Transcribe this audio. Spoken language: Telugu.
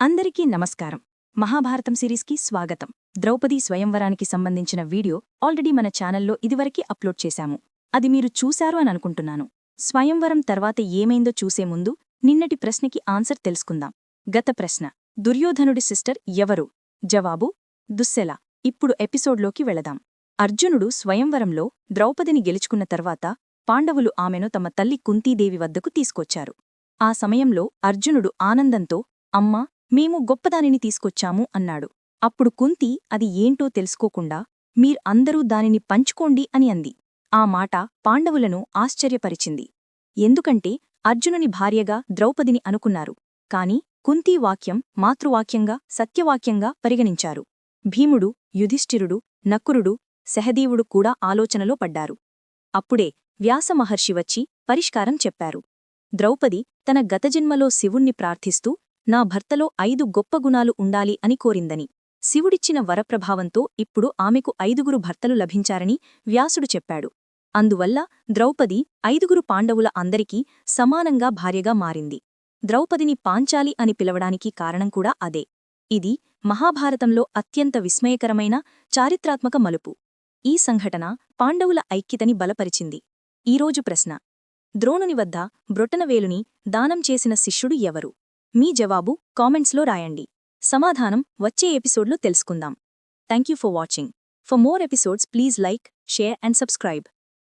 అందరికీ నమస్కారం. మహాభారతం సిరీస్కి స్వాగతం. ద్రౌపది స్వయంవరానికి సంబంధించిన వీడియో ఆల్రెడీ మన ఛానల్లో ఇదివరకే అప్లోడ్ చేశాము. అది మీరు చూశారు అని అనుకుంటున్నాను. స్వయంవరం తర్వాత ఏమైందో చూసే ముందు నిన్నటి ప్రశ్నకి ఆన్సర్ తెలుసుకుందాం. గత ప్రశ్న. దుర్యోధనుడి సిస్టర్ ఎవరు? జవాబు. దుస్సెల. ఇప్పుడు ఎపిసోడ్లోకి వెళదాం. అర్జునుడు స్వయంవరంలో ద్రౌపదిని గెలుచుకున్న తర్వాత పాండవులు ఆమెను తమ తల్లి కుంతీదేవి వద్దకు తీసుకొచ్చారు. ఆ సమయంలో అర్జునుడు ఆనందంతో అమ్మా మేము గొప్పదానిని తీసుకొచ్చాము అన్నాడు. అప్పుడు కుంతి అది ఏంటో తెలుసుకోకుండా మీర్ అందరూ దానిని పంచుకోండి అని అంది. ఆ మాట పాండవులను ఆశ్చర్యపరిచింది. ఎందుకంటే అర్జునుని భార్యగా ద్రౌపదిని అనుకున్నారు. కాని కుంతీ వాక్యం మాతృవాక్యంగా సత్యవాక్యంగా పరిగణించారు. భీముడు యుధిష్ఠిరుడు నకురుడు సహదేవుడు కూడా ఆలోచనలో పడ్డారు. అప్పుడే వ్యాసమహర్షి వచ్చి పరిష్కారం చెప్పారు. ద్రౌపది తన గతజన్మలో శివుణ్ణి ప్రార్థిస్తూ నా భర్తలో ఐదు గొప్ప గుణాలు ఉండాలి అని కోరిందని. శివుడిచ్చిన వరప్రభావంతో ఇప్పుడు ఆమెకు ఐదుగురు భర్తలు లభించారని వ్యాసుడు చెప్పాడు. అందువల్ల ద్రౌపది ఐదుగురు పాండవుల అందరికీ సమానంగా భార్యగా మారింది. ద్రౌపదిని పాంచాలి అని పిలవడానికి కారణం కూడా అదే. ఇది మహాభారతంలో అత్యంత విస్మయకరమైన చారిత్రాత్మక మలుపు. ఈ సంఘటన పాండవుల ఐక్యతని బలపరిచింది. ఈరోజు ప్రశ్న. ద్రోణుని వద్ద బ్రొటనవేలుని దానం చేసిన శిష్యుడు ఎవరు? మీ జవాబు కామెంట్స్లో రాయండి. సమాధానం వచ్చే ఎపిసోడ్లో తెలుసుకుందాం. Thank you for watching. For more episodes please like share and subscribe.